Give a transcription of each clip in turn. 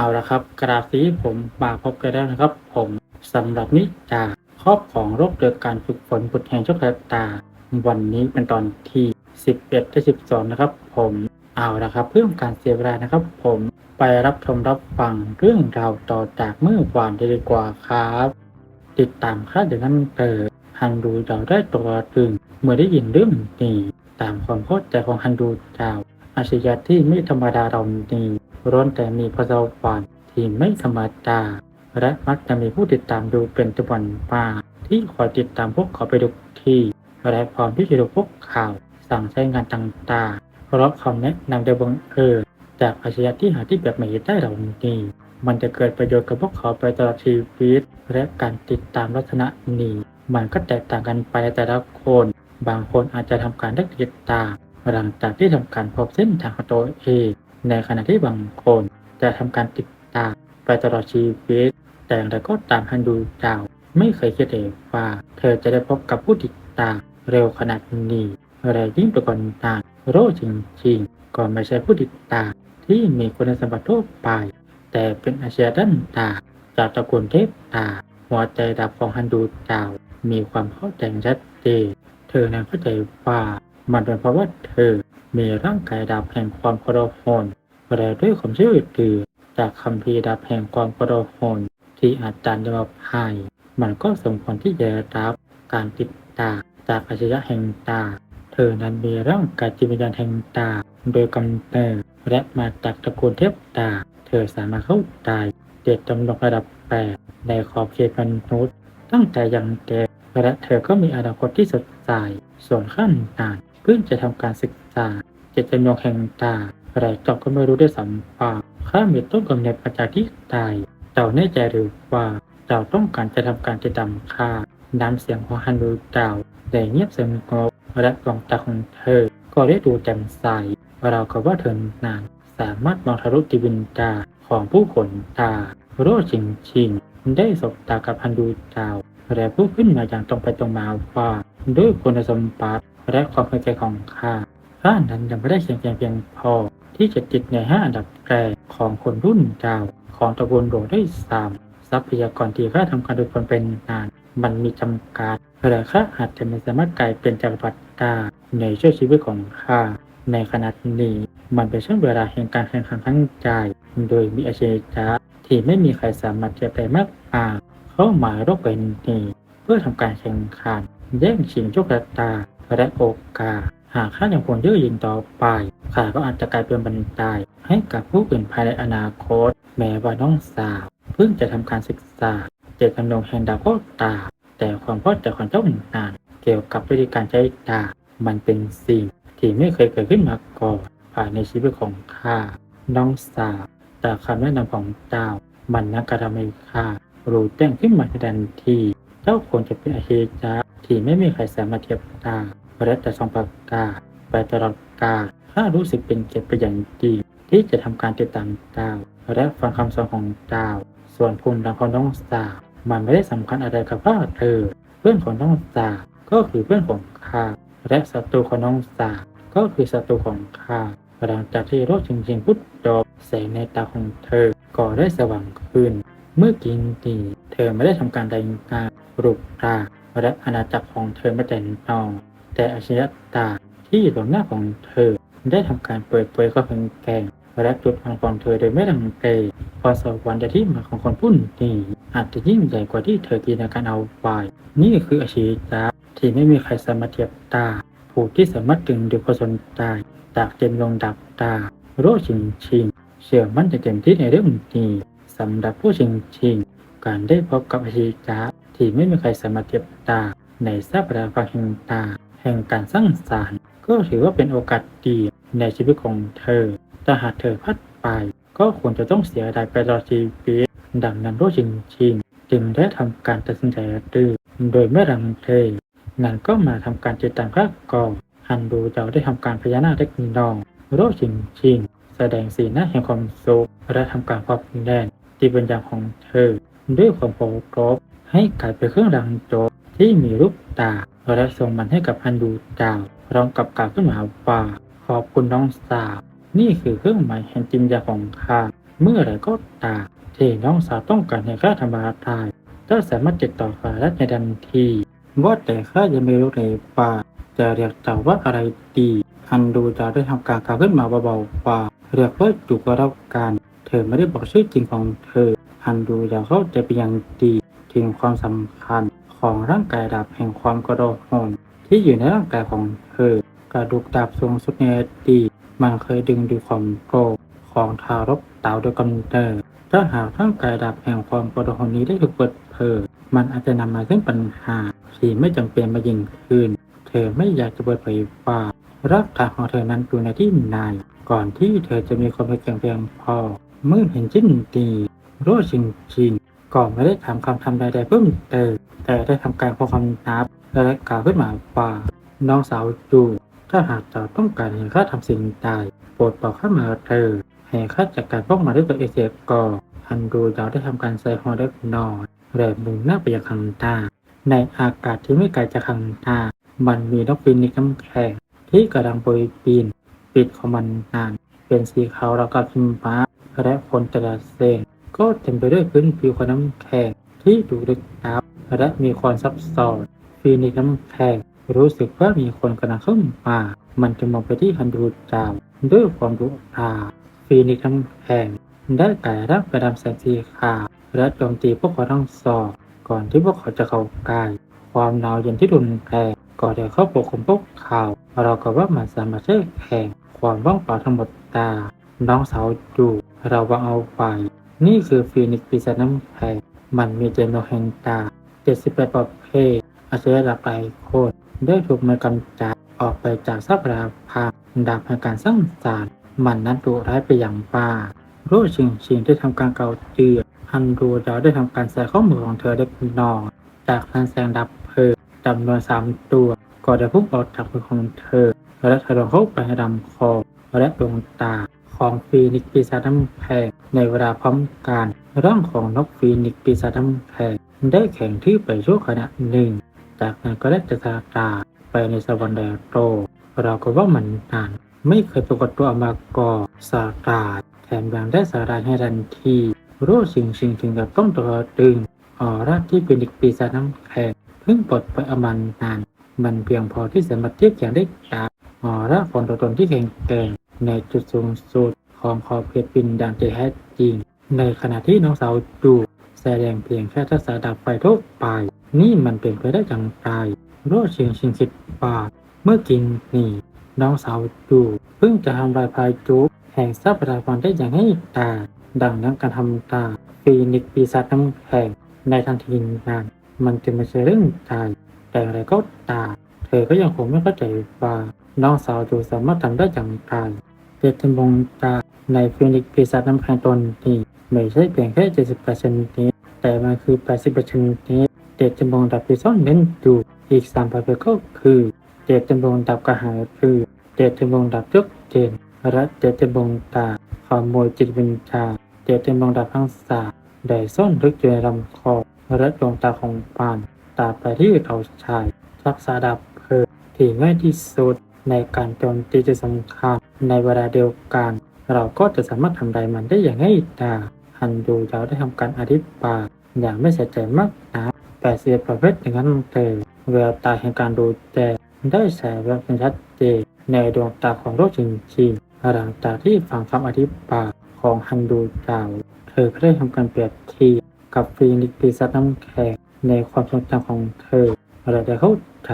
เอาละครับ กราฟีผมมาพบกันแล้วนะครับ ผมสำหรับนิจาครอบของโรคเดือการฝึกฝนบุตรแห่งโชคชะตา วันนี้เป็นตอนที่ 11ที่12 นะครับ ผมเอาละครับ เพื่อการเสียเวลานะครับ ผมไปรับชมรับฟังเรื่องราวต่อจากเมื่อวานได้ดีกว่าครับ ติดตามค่าเดี๋ยวนั้นเปิดฮันดูเราได้ตัวตึงเมื่อได้ยินเรื่องนี้ตามความเข้าใจของฮันดูดาวอาชญาที่ไม่ธรรมดาเรานี้ ร้อนแต่มีพระเจ้าฝันที่ไม่ธรรมดา และมักจะมีผู้ติดตามดูเป็นจำนวนมากที่คอยติดตามพวกเขาไปทุกที่และพร้อมที่จะดูพวกข่าว สั่งใช้งานต่างๆ เพราะคำแนะนำโดยบังเอิญจากอาชญาที่หาที่แบบไม่ได้เหล่านี้มันจะเกิดประโยชน์กับพวกเขาไปตลอดชีวิต และการติดตามลักษณะนี้ มันก็แตกต่างกันไปในแต่ละคน บางคนอาจจะทำการได้ติดตามหลังจากที่ทำการพบเส้นทางของตัวเอง ในขณะที่บางคนจะทำการติดตามไปตลอดชีวิต แต่อย่างไรก็ตามฮันดูดาวไม่เคยคิดเลยว่า เธอจะได้พบกับผู้ติดตามเร็วขนาดนี้และยิ่งไปกว่านั้นโรจริงๆก็ไม่ใช่ผู้ติดตามที่มีคุณสมบัติทั่วไป แต่เป็นอาชีพด้านตาจากตระกูลเทพตาหัวใจดับของฮันดูดาว มีความเข้าใจชัดเจนเธอนั้นเข้าใจว่ามันเป็นเพราะว่าเธอ มีร่างกายดับแห่งความกระหนและด้วยความเชื่อถือจากคำพีดับแห่งความกระหนที่อาจารย์ได้มอบให้มันก็สมควรที่จะรับการติดตาจากอาชญะแห่งตา เธอนั้นมีร่างกายจิตวิญญาณแห่งตา โดยกำเนิดและมาจากตระกูลเทพตา เธอสามารถเข้าใจเด็ดดำรงระดับแปดในขอบเขตมนุษย์ ตั้งแต่ยังเด็กและเธอก็มีอนาคตที่สดใสส่วนขั้นนานเพื่อจะทำการศึกาเจตจำนงแห่งตาแต่เจ้าก็ไม่รู้ได้วยซ้ำว่าข้ามีต้นกำเนิดมาจากที่ใดเจ้าแน่ใจหรือว่าเจ้าต้องการจะทำการติดตามข้าน้ำเสียงของฮันดูเจ้าแต่เงียบสงบและดวงตาของเธอ ก็ได้ดูแจ่มใสเรากับว่าเธอนานสามารถมองทะลุจิวิญญาของผู้คนตาโรชิงชิงได้สบตากับฮันดูเจ้าและพูดขึ้นมาอย่างตรงไปตรงมาว่าด้วยคุณสมบัติและความเข้าใจของข้า ข้านนั้นยังไม่ได้เขียนเพียงเพียงพอ ที่จะติดในห้าอันดับแรกของคนรุ่นเก่าของตระกูลโรได้สามทรัพยากรที่ข้าทำการโดยคนเป็นนาน มันมีจำกัดและข้าอาจจะไม่สามารถกลายเป็นจักรพรรดิได้ในช่วงชีวิตของข้าในขณะนี้มันเป็นช่วงเวลาแห่งการแข่งขันทั้งใจ โดยมีอาชีพที่ไม่มีใครสามารถเทียบได้มากอาเข้ามาโรคเป็นนี้เพื่อทำการแข่งขันแย่งชิงโชคชะตาและโอกาส หากข้ายังคงยื้อยิงต่อไปข้าก็อาจจะกลายเป็นบันไดให้กับผู้อื่นภายในอนาคต แม้ว่าน้องสาวเพิ่งจะทำการศึกษาเจตจำนงแห่งดาวก็ตา แต่ความพอใจของเจ้าหนานเกี่ยวกับวิธีการใช้ดามันเป็นสิ่งที่ไม่เคยเกิดขึ้นมาก่อนภายในชีวิตของข้าน้องสาวจากคำแนะนำของเจ้ามันนักกระทำให้ข้ารู้แจ้งขึ้นมาทันที เจ้าควรจะเป็นอาชีพที่ไม่มีใครสามารถเทียบได้ และจะทรงประกาศไปตลอดกาลข้ารู้สึกเป็นเกียรติเป็นอย่างดีที่จะทำการติดตามดาวและฟังคำสอนของดาว ส่วนภูมิดังของน้องสาวมันไม่ได้สำคัญอะไรกับข้าเธอเพื่อนของน้องสาวก็คือเพื่อนของข้าและศัตรูของน้องสาวก็คือศัตรูของข้าหลังจากที่โรคจริงๆพุทธจบแสงในตาของเธอก็ได้สว่างขึ้น เมื่อกินตีเธอไม่ได้ทำการใดงานรูปร่างและอาณาจักรของเธอไม่แต่นอง แต่อาชญาตาที่อยู่ตรงหน้าของเธอ ได้ทำการเปิดเผยข้อแข็งแกร่งและจุดอ่อนของเธอโดยไม่ลังเลพอสวรรค์จะที่มาของคนผู้นี้อาจจะยิ่งใหญ่กว่าที่เธอจินตนาการเอาไว้นี่คืออาชีพที่ไม่มีใครสามารถเทียบตา ผู้ที่สามารถดึงดูความสนใจจากเจนลงดับตา โรชิงชิง เชื่อมั่นจะเต็มที่ในเรื่องนี้สำหรับผู้ชิงชิง การได้พบกับอาชีพที่ไม่มีใครสามารถเทียบตา ในทรัพยากรแห่งตา ห่งการสร้างสรรค์ก็ถือว่าเป็นโอกาสดีในชีวิตของเธอ แต่หากเธอพลาดไป ก็ควรจะต้องเสียดายไปตลอดชีวิตดังนั้นโรชิงชิงจึงได้ทำการตัดสินใจดื้อโดยไม่รังเลนั่นก็มาทำการติดตามข้ากองฮันดูเจ้าได้ทำการพยานาเล็กน้องโรชิงชิงแสดงสีหน้าแห่งความสุขและทำการพอบแน่นจิตวิญญาณของเธอ ด้วยความโปรกรบให้กลายเป็นเครื่องรังโจบ ที่มีรูปตาและส่งมันให้กับฮันดูเจ้าพร้อมกับกล่าวขึ้นมาว่าขอบคุณน้องสาว นี่คือเครื่องหมายแห่งจิตวิญญาของข้าเมื่อไรก็ตามที่น้องสาวต้องการให้ข้าทำบาตายถ้าสามารถติดต่อฝ่ายรัฐในทันทีว่าแต่ข้ายังไม่รู้เลยว่าจะเรียกเจ้าว่าอะไรดีฮันดูจะได้ทำการกล่าวขึ้นมาเบาๆว่าเรียกว่าจูก็แล้วกันเธอไม่ได้บอกชื่อจริงของเธอฮันดูอยาเข้าใจเป็นอย่างดีถึงความสำคัญ ของร่างกายดาบแห่งความกระโดดโหนที่อยู่ในร่างกายของเธอกระดูกดาบทรงสุดในอดีตมันเคยดึงดูความโกรธของทารกเต่าโดยกำเนิดถ้าหากร่างกายดาบแห่งความกระโดดโหนนี้ได้ถูกเปิดเผยมันอาจจะนำมาซึ่งปัญหาที่ไม่จำเป็นมายิ่งขึ้น เธอไม่อยากจะเปิดเผยว่าร่างกายของเธอนั้นอยู่ในที่ไหนก่อนที่เธอจะมีความเป็นเพียงพอเมื่อเห็นจิ้นดีรู้จริง ก็ไม่ได้ทำคำทำใดๆเพิ่มเติมแต่ได้ทำการพอคำนับและกล่าวขึ้นมาว่าน้องสาวจูถ้าหากเจ้าต้องการเห็นข้าทำสิ่งใดโปรดบอกข้ามาเธอให้ข้าจัดการพวกมาด้วยตัวเองเสียก่อนฮันดูยาวได้ทำการใส่ฮอเล็กน้อยและมุ่งหน้าไปยังคังตาในอากาศที่ไม่ไกลจากคังตามันมีนกฟินิกส์น้ำแข็งที่กำลังโปรยปีนปิดของมันนาน เป็นสีขาวราวกับหิมะและคนแต่ละเส้น ก็เต็มไปด้วยพื้นผิวของน้ำแข็งที่ดูลึกลับและมีความซับซ้อนฟินิกน้ำแข็งรู้สึกว่ามีคนกำลังเข้ามา มันจะมองไปที่ฮันดูจาวด้วยความดุร้ายฟินิกน้ำแข็งได้กลายร่างเป็นดำแสงสีขาวและโจมตีพวกเขาทั้งสองก่อนที่พวกเขาจะเข้าใกล้ความหนาวเย็นที่รุนแรงก็ได้เข้าปกคลุมพวกเขาเราก็ว่ามันสามารถใช้แข่งความว่างเปล่าทั้งหมดตา น้องสาวดูเราวางเอาไป นี่คือฟีนิกซ์ปีศาจน้ำแข็งมันมีเจนโนแห่งตา 78 ประเภทอาชีพหลากหลายโคตรได้ถูกมันกำจัดออกไปจากทรัพยากรดาบแห่งการสร้างสรรค์มันนั้นดุร้ายไปอย่างป่าโรชิงชิงได้ทำการเกาเตือฮันดูดาวได้ทำการใส่ข้อมือของเธอได้นอนจากนั้นแสงดับเพลิงจำนวนสามตัวก็ได้พุ่งออกจากมือของเธอและทะลวงเข้าไปในลำคอและดวงตา ของฟีนิกซ์ปีศาจน้ำแข็งในเวลาพร้อมกันร่างของนกฟีนิกซ์ปีศาจน้ำแข็งได้แข็งที่ไปชั่วขณะหนึ่ง จากนั้นก็ได้จะสาตาไปในสวรรค์แดโตเราก็ว่ามันนานไม่เคยปรากฏตัวมาก่อนสาตาแถมยังได้สาราให้ทันทีรู้สิ่งสิ่งถึงกับต้องตัวตึงออร่าที่เป็นอีกปีศาจน้ำแข็งเพิ่งปลดไปอมันนาน มันเพียงพอที่สามารถเทียบเคียงได้กับออร่าของตัวตนที่แข็งแกร่ง ในจุดสูงสุดของขอบเขตปินดังที่แท้จริง ในขณะที่น้องสาวดูแสดงเพียงแค่ทักษะดับไฟทั่วไป นี่มันเป็นไปได้จังไรโรู้เชิงชิงคิดปาเมื่อกินนี่น้องสาวดูเพิ่งจะทำลายพายจุกแห่งทรัพยากรได้อย่างให้ตา ดังนั้นการทำตาฟีนิกปีศาจน้ำแข็งในทันทีนั้นมันจะไม่ใช่เรื่องตายแต่อะไรก็ตามเธอก็ยังคงไม่เข้าใจว่าน้องสาวจูสามารถทำได้อย่างไร เจตจำลงตาในฟีนิกซ์ปีศาจน้ำแข็งตนนี้ไม่ใช่เพียงแค่ 70%นี้ แต่มันคือ 80%นี้เจตจำลงดับที่ซ่อนเน้นอยู่ อีก3ประเภทก็คือเจตจำลงดับกระหายคือเจตจำลงดับยกเจนและเจตจำลงตาขโมยจิตวิญญาณเจตจำลงดับทั้งสามได้ซ่อนลึกอยู่ในลำคอและดวงตาของปาน ตาไปที่เขาชายรักษาดับเพลิงที่ง่ายที่สุดในการโจมตีจะสำคัญ ในเวลาเดียวกัน เราก็จะสามารถทำลายมันได้อย่างง่ายดายฮันดูยาวได้ทำการอธิบายอย่างไม่ใส่ใจมากนะแต่เสียประเภทอย่างนั้นเตอแววตาแห่งการดูแจได้แสแววเป็นชัดเจนในดวงตาของโลกจริงๆหลังจากที่ฟังคำอธิบายของฮันดูยาว เธอก็ได้ทำการเปรียบเทียบกับฟีนิกซ์ปีศาจน้ำแข็งในความทรงจำของเธอเราได้เข้าใจ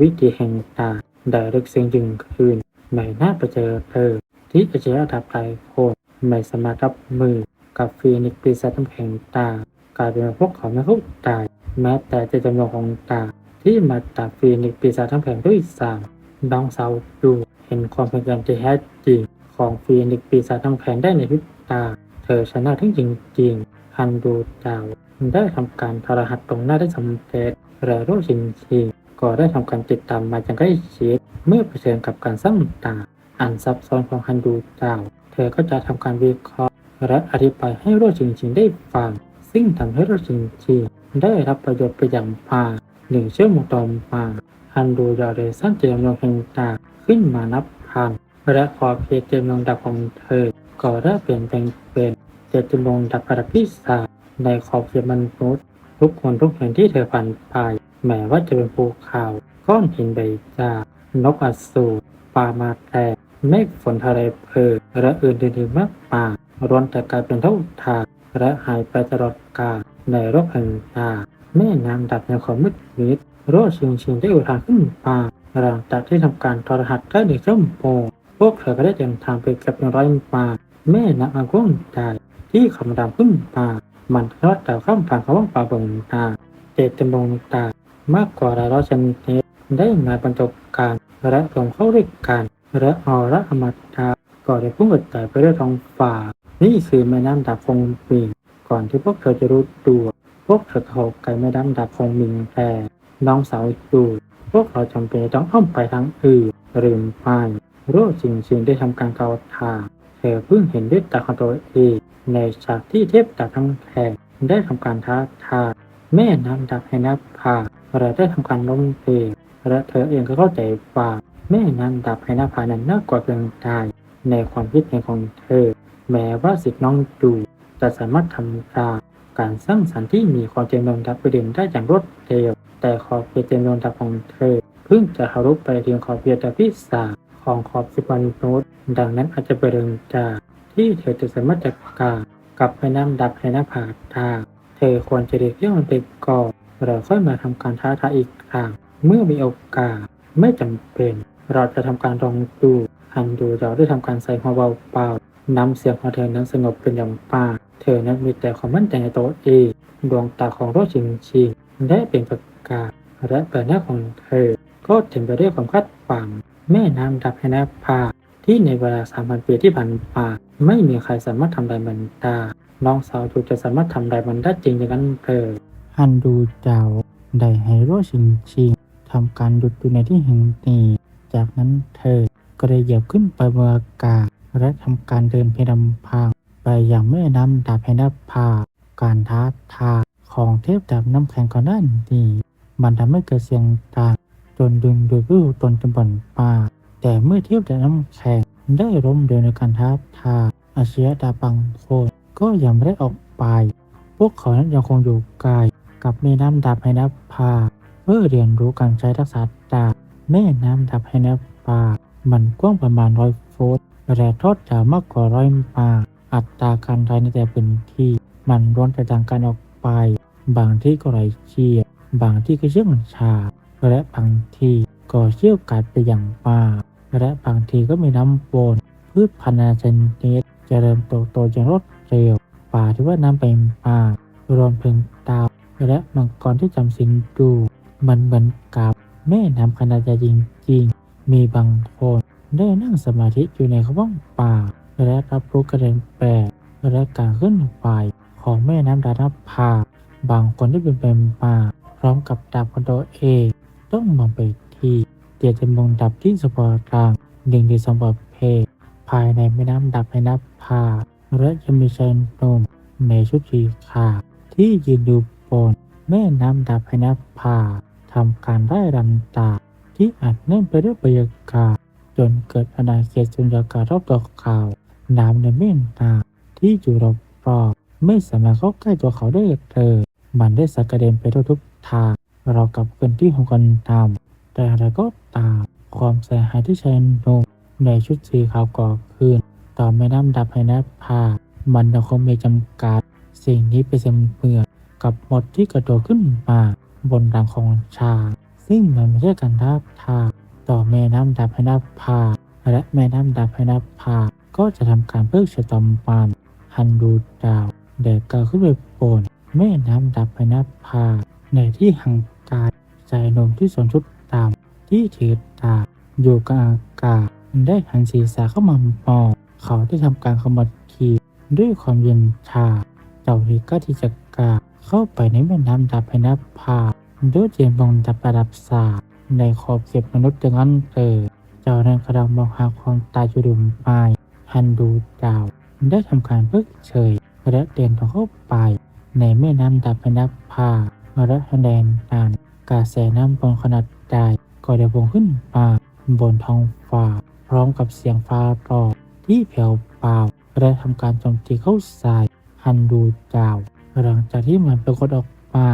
วิธีแห่งตาได้ลึกซึ้งยิ่งขึ้น ไม่น่าไปเจอเธอ ที่จะเจอระดับไกลโคนไม่สามารถรับมือกับฟีนิกซ์ปีศาจน้ำแข็งตากลายเป็นพวกเขาไม่เข้าใจแม้แต่เจตจำนงของตา ที่มาจากฟีนิกซ์ปีศาจน้ำแข็งด้วยซ้ำน้องสาวดูเห็นความพยายามที่แท้จริงของฟีนิกซ์ปีศาจน้ำแข็งได้ในพริบตา เธอชนะทั้งจริงๆฮันดูดาวได้ทำการทรหัสตรงหน้าได้สำเร็จและโรชินชี ก็ได้ทำการติดตามมาอย่างใกล้ชิดเมื่อเผชิญกับการสร้างตาอันซับซ้อนของฮันดูดาว เธอก็จะทำการวิเคราะห์และอธิบายให้โรชินชินได้ฟัง ซึ่งทำให้โรชินชินได้รับประโยชน์ไปอย่างมากหนึ่งชั่วโมงต่อมาฮันดูดาวได้สร้างเจตจำนวนแห่งตาขึ้นมานับพันและขอบเขตเจตจำนวนดับของเธอก็ได้เปลี่ยนแปลงเป็นเจจตุรงดับประดับพิศาในขอบเขตมนุษย์ทุกคนทุกแห่งที่เธอผ่านไป แม้ว่าจะเป็นภูเขาก้อนหินใบจากนกอสูรปลามาแตกเมฆฝนทะเลเพลิงและอื่นๆมากมายร้วนแต่กลายเป็นเท่าทานและหายไปตลอดกาลในโลกแห่งตาแม่น้ำดับในความมืดมิดโรคชิงชิงได้อุทานขึ้นมาหลังจากที่ทำการทรหัสได้หนึ่งชั่วโมงพวกเธอก็ได้เดินทางไปกับเป็นร้อยมาแม่นางอากงใจที่คำรามขึ้นมามันทอดแต่ข้ามผ่านเขาว่างป่าบงตาเจตจำนงตา มากกว่าหลายร้อยชนิดได้มาบรรจบกันและรวมเข้าด้วยกันและออระอมตะก่อนจะพุ่งกระจายไปด้วยท้องฟ้านี่คือแม่น้ำดับคงมิงก่อนที่พวกเธอจะรู้ตัว พวกเธอเข้าใกล้แม่น้ำดับคงมิงแต่น้องสาวอยู่พวกเราจำเป็นต้องอ้อมไปทางอื่นหรือไม่โรคจริงๆได้ทำการเกาทางเธอเพิ่งเห็นด้วยตาของตัวเองในฉากที่เทพดาบทั้งแผ่ได้ทำการท้าทาย แม่น้ำดับให้นับพาและได้ทำการล้มเพลและเธอเองก็เข้าใจว่าแม่น้ำดับให้นับพานั้นน่ากว่าเพียงตายในความคิดเห็นของเธอ แม้ว่าสิทธิ์น้องดูจะสามารถทำตามการสร้างสรรค์ที่มีความเจริญดับประเด็นได้อย่างรวดเร็ว แต่ขอบเขตเจริญดับของเธอ เพิ่งจะทะลุไปถึงขอบเขตพิศาของขอบสิบวันโนตดังนั้นอาจจะเป็นเรื่องจากที่เธอจะสามารถจัดการกับแม่น้ำดับให้หน้าผาทาง เธอควรจะเรียกย่มันไปก่อนเราค่อยมาทำการท้าทายอีกครั้งเมื่อมีโอกาสไม่จำเป็น เราจะทำการลองดูหันดูเราได้ทำการใส่หัวเบาๆน้ำเสียงของเธอนั้นสงบเป็นอย่างมากเธอนั้นมีแต่ความมั่นใจในตัวเองดวงตาของโรชิงชิงได้เป็นประกายและใบหน้าของเธอ ก็เต็มไปด้วยความคาดหวังแม่น้ำดับให้หน้าผาที่ในเวลาสามพันปีที่ผ่านมาไม่มีใครสามารถทำได้เหมือนตา น้องสาวถูกจะสามารถทำได้มันได้จริงอย่างนั้นเธอฮันดูเจ้าได้ให้โรชิงชิงทำการหยุดอยู่ในที่แห่งนี้จากนั้นเธอก็ได้เหยียบขึ้นไปบนอากาศและทำการเดินเพียงลำพังไปอย่างแม่น้ำดาบให้นับพาการท้าทายของเทพดาบน้ำแข็งก่อนหน้านี้มันทำให้เกิดเสียงดังจนดึงดูดผู้ตนจนบ่นปาแต่เมื่อเทียบดาบน้ำแข็งได้ร่มเดินในการท้าทายอาเชียดาบังโคน ก็ยังไม่ได้ออกไป พวกเขานั้นยังคงอยู่ไกลกับแม่น้ำดับให้นับพาเพื่อเรียนรู้การใช้ทักษะดาบแม่น้ำดับให้นับพามันกว้างประมาณร้อยฟุตและทอดยาวมากกว่าร้อยมาอัตราการไดในแต่พื้นที่ มันร้วนกระจางกันออกไป บางที่ก็ไหลเชี่ยบางที่ก็เชื่องชา และบางที่ก็เชี่ยวกาดไปอย่างมากและบางทีก็มีน้ำวนพืชพันธุ์ชนิดเจริญเติบโตอย่างรวด เร็วป่าที่ว่านำเป็นป่ารวมถึงดาว และมังกรที่จำสินดูมันเหมือนกับแม่น้ำขนาดใหญ่จริงๆ มีบางคนได้นั่งสมาธิอยู่ในขว่างป่า และรับรู้กระเด็นแปลกและการเคลื่อนไหวของแม่น้ำดานาพาบางคนที่เป็นเป็นป่า พร้อมกับดาบของตัวเองต้องมองไปที่เตียจะมองดับที่สปอร์ตางหนึ่งในสมบัติเพศภายในแม่น้ำดับแม่น้ำพา และยังมีชายหนุ่มในชุดสีขาวที่ยืนดูบนแม่น้ำดับแม่น้ำพาทำการไล่รำตา ที่อัดแน่นไปด้วยบรรยากาศจนเกิดอาณาเขตสุญญากาศรอบตัวเขาน้ำในแม่น้ำที่อยู่รอบๆไม่สามารถเข้าใกล้ตัวเขาได้เลยมันได้สักกระเด็นไปทั่วทุกทาง เรากับเพื่อนที่ของกันตามแต่อะไรก็ตามความเสียหายที่ชายหนุ่มในชุดสีขาวก่อขึ้น ต่อแม่น้ำดับให้นับพามันยังคงมีจำกัด สิ่งนี้เป็นเสมือกับหมดที่กระโดดขึ้นมาบนรังของชา ซึ่งมันไม่ใช่การทับทาต่อแม่น้ำดับให้นับพา และแม่น้ำดับให้นับพา ก็จะทำการเพิกชะตอมปานฮันดูดาวเด็กเกาขึ้นไปโปนแม่น้ำดับให้นับพา ในที่ห่างไกลใจนมที่สวมชุดดำที่ถือดาอยู่กับอากาศได้หันศีรษะเข้ามามอง เขาได้ทำการขมวดขีดด้วยความเย็นชา เจ้าลิก็ที่จะกาเข้าไปในแม่น้ำดับให้นับพาด้วยเจียนบองดับประดับสาในขอบเขตมนุษย์ดังนั้นเออเจ้านั้นกำลังมองหาความตายอยู่ดุมไปฮันดูดาวได้ทำการเพิกเฉยและเดินเข้าไป ในแม่น้ำดับให้นับพาและคะแนนนานกระแสน้ำบนขนาดใดก็ได้วงขึ้นมาบนท้องฟ้า พร้อมกับเสียงฟ้าร้อง ที่แผ่วเบาและทำการโจมตีเข้าใส่ฮันดูจาว หลังจากที่มันปรากฏออกมา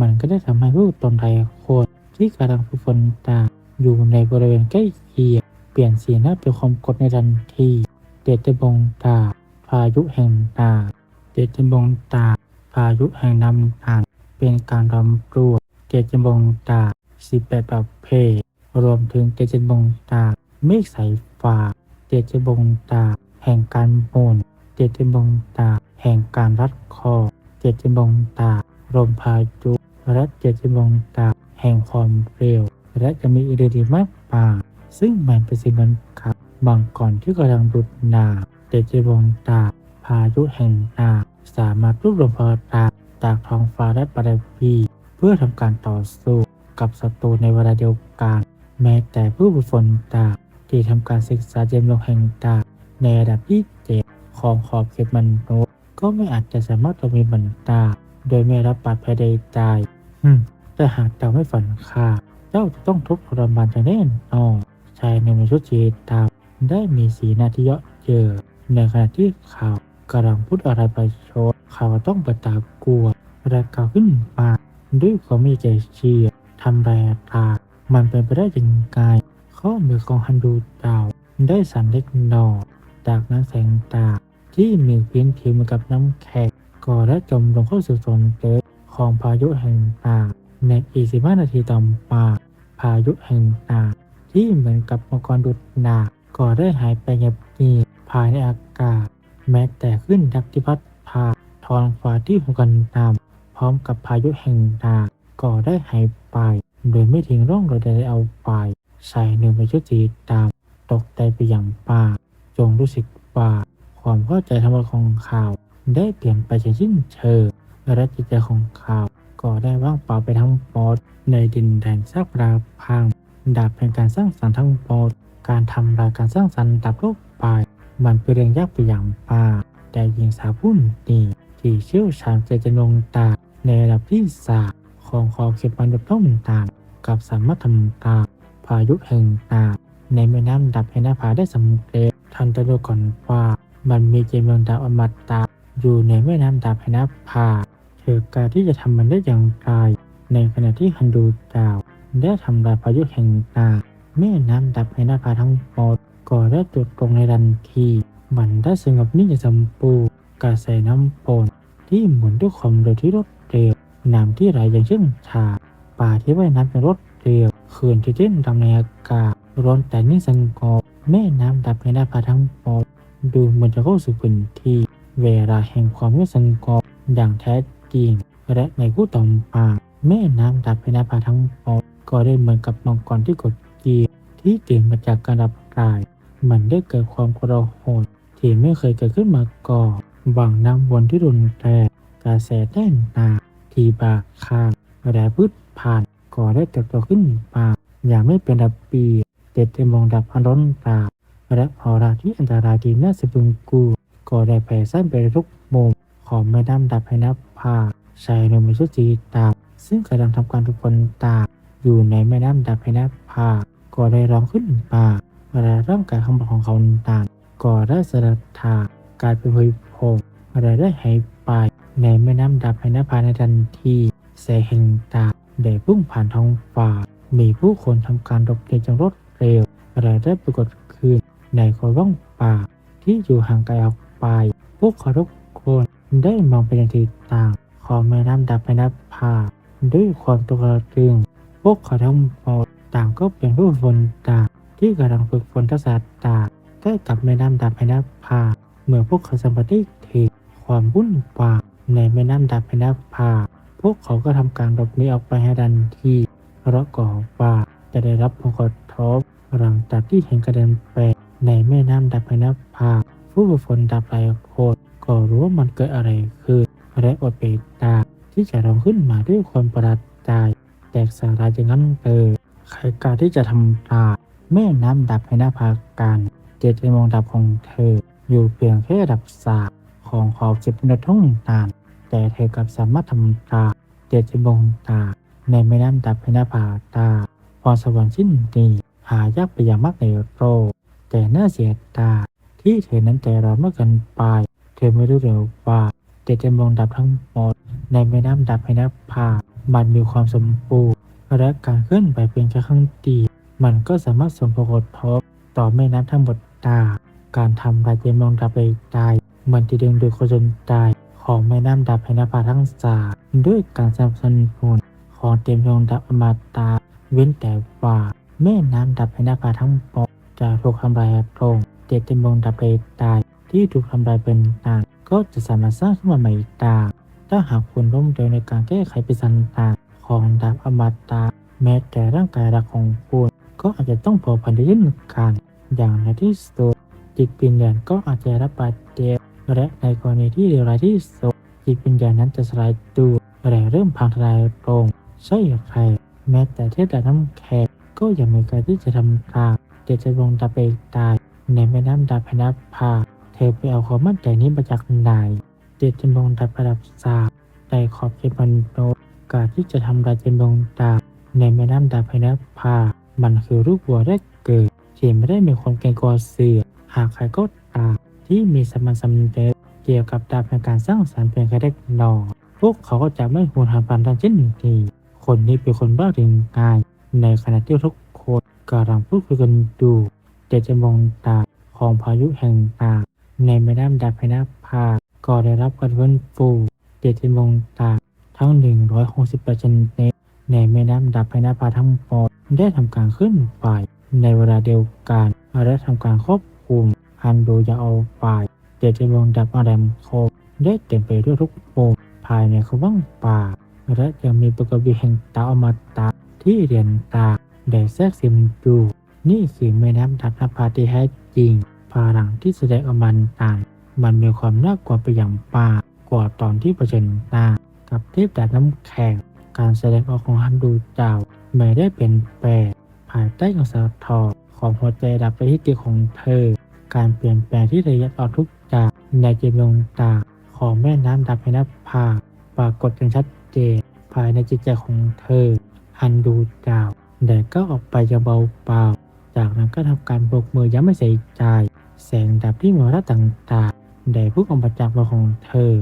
มันก็ได้ทำให้ผู้ตนไทยคนที่กำลังฝึกฝนตาอยู่ในบริเวณใกล้เคียงเปลี่ยนสีหน้าเป็นความกดในทันที เดชบงตา พายุแห่งตา เดชบงตา พายุแห่งน้ำตาเป็นการรำรวจเดชบงตาสิบแปดประเภท รวมถึงเดชบงตา เมฆสายฟ้า เดชบงตา แห่งการโมนเดชบงตา แห่งการรัดคอ เจตจบงตาลมพายุและเจตจบงตา แห่งความเร็ว และจะมีอื่นๆมากมายซึ่งมันเป็นสิ่งมันขับบางก่อนที่กำลังดุดนา เจตจบงตา พายุแห่งนา สามารถรวบรวมพลังตาจากท้องฟ้าและปฐพีเพื่อทำการต่อสู้กับศัตรูในเวลาเดียวกัน แม้แต่ผู้ฝึกฝนตา ที่ทำการศึกษาเจมลงแห่งตาในระดับที่เจ็ดของขอบเขตมนุษย์ ก็ไม่อาจจะสามารถทำให้บันตาโดยไม่รับบาดแผลใดๆอืมแต่หากเจ้าไม่ฝันค่าเจ้าจะต้องทุกข์ทรมานอย่างแน่นอนชายในมชุดสีดำได้มีสีหน้าที่เยาะเย้ยในขณะที่เขากำลังพูดอะไรไปชดเขาต้องประตากลัวและกล่าวขึ้นมาด้วยความไม่ใจเชื่อทำไรตา มันเป็นไปได้ยังไง ข้อมือของฮันดูดาวได้สั่นเล็กน้อยจากนั้นแสงตาที่มีพื้นผิวเหมือนกับน้ำแข็งก็ได้จมลงเข้าสู่โซนเกิดของพายุแห่งตาในอีก15นาทีต่อมาพายุแห่งตาที่เหมือนกับมังกรดุดหนาก็ได้หายไปเงียบเงียบภายในอากาศ แม้แต่ขึ้นดักที่พัดพาทองฟ้าที่หุกันตามพร้อมกับพายุแห่งตาก็ได้หายไป โดยไม่ทิ้งร่องรอยใดเอาไป ชายหนึ่งในชุดสีดำตกใจไปอย่างป่า จงรู้สึกว่า ความเข้าใจธรรมะของข่าว ได้เปลี่ยนไปอย่างสิ้นเชิงและจิตใจของข่าว ก็ได้ว่างเปล่าไปทั้งหมดในดินแดนซากปราพังดาบเป็นการสร้างสรรค์ทั้งหมดการทำลายการสร้างสรรค์ดับโลกไป มันเป็นเรื่องยากไปอย่างป่า แต่หญิงสาวผู้นี้ที่เชี่ยวชาญใจจะลงตาในระดับที่สามของขอบเขตบรรดต้องตามกับสามารถทำตามายุแห่งตาในแม่น้ำดับแห่งหน้าผาได้สำเร็จทันจะรู้ก่อนว่ามันมีเจมลงดาวอมตะอยู่ในแม่น้ำดับแห่งหน้าผาเธอการที่จะทำมันได้อย่างไรในขณะที่ฮันดูดาวได้ทำลายพายุแห่งตาแม่น้ำดับแห่งหน้าผาทั้งหมดก็ได้จุดตรงในทันทีมันได้สงบนิ่งสมบูรณ์กระแสน้ำปนที่หมุนด้วยความเร็วที่รวดเร็วน้ำที่ไหลอย่างเช่นชาป่าที่ว่ายน้ำเป็นรถ เร็วเขื่อนที่เต้นดำในอากาศร้อนแต่นิ่งสงบแม่น้ำดับในหน้าผาทั้งหมดดูเหมือนจะเข้าสู่พื้นที่ เวลาแห่งความไม่สงบอย่างแท้จริง และในผู้ต่อมาแม่น้ำดับในหน้าผาทั้งหมดก็ได้เหมือนกับมังกรที่กดกีที่ตื่นมาจากการดับกาย มันได้เกิดความกระหดที่ไม่เคยเกิดขึ้นมาก่อนบางน้ำวนที่รุนแรงกระแสแน่นหนาที่บากข้างและพืชผ่าน ก็ได้เติบโตขึ้นมาอย่างไม่เป็นระเบียบเด็ดเต็มมองดับพันร้อนตาและพอราที่อันตรายที่น่าสะพึงกลัวก็ได้แผ่ซ่านไปทุกมุมของแม่น้ำดับให้นับพาชายหนุ่มชุดสีดำซึ่งกำลังทำการทุกคนตาอยู่ในแม่น้ำดับให้นับพาก็ได้ร้องขึ้นมาและร่างกายของของเขาต่างก็ได้สลัดทากลายเป็นพยพงและได้หายไปในแม่น้ำดับให้นับพาในทันทีแสงแห่งตา ได้พุ่งผ่านท้องฟ้า มีผู้คนทำการรบเรียนจังรวดเร็วและไรได้ปรากฏขึ้นในคนว่างป่าที่อยู่ห่างไกลออกไป พวกเขาทุกคนได้มองไปในทิศต่างของแม่น้ำดับแม่น้ำพาด้วยความตกระตึง พวกเขาทั้งหมดต่างก็เป็นผู้ฝนตาที่กำลังฝึกฝนทักษะตาใกล้กับแม่น้ำดับแม่น้ำพาเมื่อพวกเขาสัมผัสได้ถึงความวุ่นวายในแม่น้ำดับแม่น้ำพา พวกเขาก็ทำการหลบหนีออกไปให้ทันทีเพราะก่อว่าจะได้รับผลกระทบหลังจากที่เห็นกระเด็นไปในแม่น้ำดับไปนับพาผู้ฝึกฝนดับหลายคนก็รู้ว่ามันเกิดอะไรขึ้นและอดเปตาที่จะร้องขึ้นมาด้วยความประหลาดใจแตกสาลายอย่างนั้นเลยใครกล้าที่จะทำตายแม่น้ำดับให้หน้าพากันเจตจำนงดับของเธอ อยู่เพียงแค่ระดับสามของขอบสิบนาท่องตาน แต่เธอกลับสามารถทำตาเจตจำนงตา ในแม่น้ำดับให้หน้าผาตา พรสวรรค์ชิ้นนี้หายากไปอย่างมากในโลกแต่น่าเสียดายที่เธอนั้นใจร้อนมากเกินไป เธอไม่รู้เลยว่าเจต่จำลงดับทั้งหมด ในแม่น้ำดับให้นับพามันมีความสมบูรณ์และการเคลื่อนไหวเป็นแค่ครั้งเดียวมันก็สามารถส่งผลกระทบต่อแม่น้ำทั้งหมดได้การทำลายเจมลองดับไปได้มันจะดึงดูดคนจนได้ ของแม่น้ำดับให้นับพาทั้งสามด้วยการสนับสนุนของเต็มลองดับอมตะเว้นแต่ว่าแม่น้ำดับให้นับพาทั้งหมดจะถูกทำลายลงเจเต็มลองดับไปได้ที่ถูกทำลายเป็นนานก็จะสามารถสร้างขึ้นมาใหม่ได้ถ้าหากคุณล้มเหลวในการแก้ไขปิศาต่างของดาบอมตะแม้แต่ร่างกายรักของคุณก็อาจจะต้องผัวพันด้วยเช่นกันอย่างในที่สุดจิตวิญญาณก็อาจจะรับบาดเจ็บ และในกรณีที่เลวร้ายที่สุดจิตวิญญาณนั้นจะสลายตัวและเริ่มพังทลายลงใช่ใคร แม้แต่เทพดาน้ำแข็งก็ยังไม่กล้าที่จะทำตามเดี๋ยวจะลงดับไปตายในแม่น้ำดาพนับพาเธอไปเอาความมั่นใจนี้มาจากไหนเจตจำลงดับระดับสาในขอบเขตมันโนการที่จะทำลายจำลองดาในแม่น้ำดาพนับพามันคือรูปวัวแรกเกิดที่ไม่ได้มีความเกรงกลัวเสือหากใครก็ตาม ที่มีสมานสำนึกเกี่ยวกับดาบในการสร้างสรรค์เพียงแค่เล็กน้อยพวกเขาก็จะไม่หวนหาพันทันเช่นหนึ่งทีคนนี้เป็นคนบ้าถึงกาย ในขณะที่ทุกคนกำลังพูดคุยกันดูเจตจำลองดาของพายุแห่งตาในแม่น้ำดาพนับพาก็ได้รับการฟื้นฟูเจตจำลองตาทั้ง 168ชนิดในแม่น้ำดับพนับพาทั้งหมดได้ทำการขึ้นไปในเวลาเดียวกันและทำการควบ ฮันโดยาเอาไปเจตจำลงดับอารัมโคได้เต็มไปด้วยทุกมุมภายในเขาว่างป่า และยังมีปกบิแห่งตาอมตะที่เรียนตาได้แทรกซึมอยู่นี่คือแม่น้ำดับนภาที่แท้จริง พลังที่แสดงออกมันต่าง มันมีความน่ากลัวไปอย่างป่ากว่าตอนที่เผชิญหน้ากับเทพดาน้ำแข็งการแสดงออกของฮันดูเจ้าไม่ได้เป็นแปรภายใต้ของสะทอของหัวใจดับไปที่ตีของเธอ การเปลี่ยนแปลงที่ละเอียดอ่อนทุกอย่างในจิตดวงตาของแม่น้ำดับให้นับพาปรากฏอย่างชัดเจนภายในจิตใจของเธอฮันดูเจ้าแต่ก็ออกไปอย่างเบาเปล่า จากนั้นก็ทำการโบกมือย้ำไม่ใส่ใจ แสงดับที่มรดต่างๆได้พุ่งออกมาจากมือของเธอ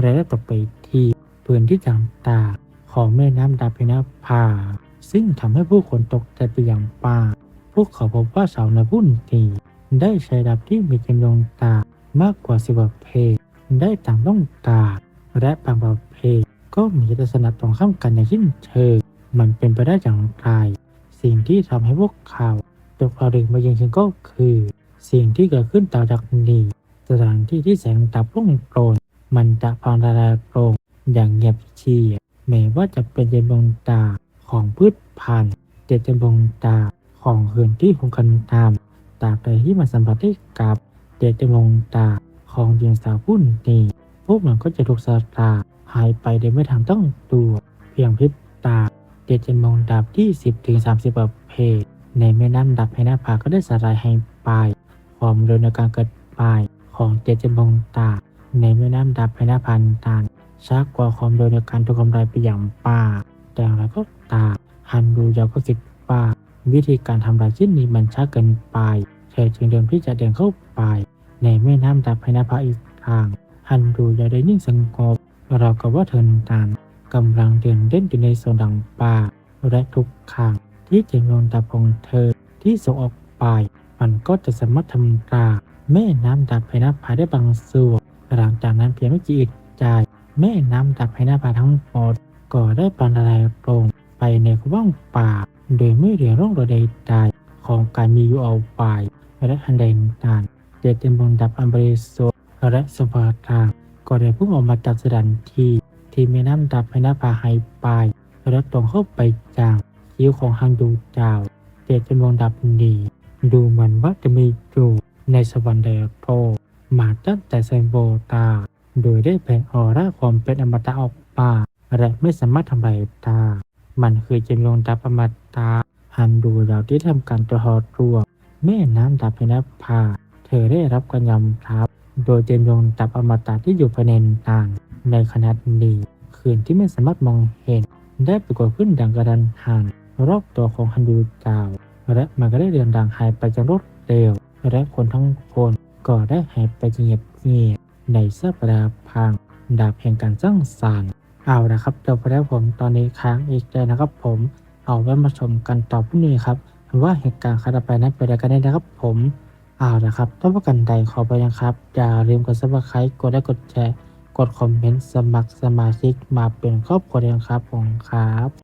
และได้ตกไปที่พื้นที่ต่างๆของแม่น้ำดับพินาพาซึ่งทำให้ผู้คนตกใจไปอย่างป่า พวกเขาพบว่าสาวในบุญนี ได้ใช้ดับที่มีจำนวนตามากกว่าสิบประเภทได้ต่างต้องกาและบางประเภทก็มีลักษณะตรงข้ามกันอย่างสิ้นเชิงมันเป็นไปได้อย่างไรสิ่งที่ทำให้พวกเขาตกผลึกมาอย่างเช่นก็คือ สิ่งที่เกิดขึ้นต่อจากนี้สถานที่ที่แสงดับรุ่งโรจน์มันจะพังทลายลงอย่างเงียบเชียบแม้ว่าจะเป็นเจนบงตาของพืชพันธุ์เจนบงตาของเหือนที่คงกันตาม ตราบใดที่มันสัมผัสได้กับเจนบงตาของหญิงสาวผู้นี้พวกมันก็จะถูกสตาหายไปโดยไม่ทันต้องตัวเพียงพริบตาเจเจนมองดาบที่ 10ถึง30ประเภทในแม่น้ำดับให้หน้าผาก็ได้สลายให้ไปความเร็วในการเกิดไปของเจเจนมองตา ในแม่น้ำดับให้หน้าพันตานช้ากว่าความเร็วในการถูกทำลายไปอย่างป่าแต่อย่างไรก็ตามฮันดูยาวก็คิดว่า วิธีการทำลายชิ้นนี้มันช้าเกินไป เธอจึงเดินที่จะเดินเข้าไป ในแม่น้ำดับให้หน้าผาอีกทาง ฮันดูยาวได้นิ่งสงบเรากับว่าเธอนานกำลังเดินเล่นอยู่ในโซนดังป่า และทุกครั้งที่เจมองดับของเธอที่ส่งออกไป มันก็จะสามารถทำลายแม่น้ำดับให้หน้าผาได้บางส่วนหลังจากนั้นเพียงไม่กี่อึดใจแม่น้ำดับให้หน้าผาทั้งหมดก็ได้ปานละลายลงไปในว่างป่า โดยไม่เหลือร่องรอยใดๆของการมีอยู่เอาไปและทันใดนั้นเจเจมองดับอันบริสุทธิ์และสมบัติทางก็ได้พุ่งออกมาจากสถานที่ที่แม่น้ำดับให้น้าผาหายไปและตรงเข้าไปจางคิ้วของฮังดูเจ้าเจเจมองดับหนีดูเหมือนว่าจะมีอยู่ในสวรรค์เดโตมาตั้งแต่เซนโบตา โดยได้แผ่ออร่าความเป็นอมตะออกมาและไม่สามารถทำลายตา มันคือเจมลงดับอม ตะฮันดูเราที่ทำการตัวหอตัวแม่น้ำดับให้นับพาเธอได้รับการยอมรับ โดยเจมลงดับอมตะที่อยู่ภายในต่าง ในขณะนี้คืนที่ไม่สามารถมองเห็น ได้ปรากฏขึ้นดังกระดันหันรอบตัวของฮันดูเจ้าและมันก็ได้เดินดังหายไปจากรถเร็ว และคนทั้งคนก็ได้หายไปเงียบเงียบในสัปดาห์พัง ดาบแห่งการสร้างสรรค์เอาละครับจบไปแล้วผมตอนนี้ค้างอีกเลยนะครับผม เอาไว้มาชมกันต่อพรุ่งนี้ครับว่าเหตุการณ์ครั้งต่อไปนั้นเป็นอะไรกันแน่นะครับผมเอาละครับต้องประกันใดขอไปยังครับ อย่าลืมกดซับสไครต์กดไลค์กดแชร์ กดคอมเมนต์สมัครสมาชิกมาเป็นครอบครัวเดียวกันครับผมครับ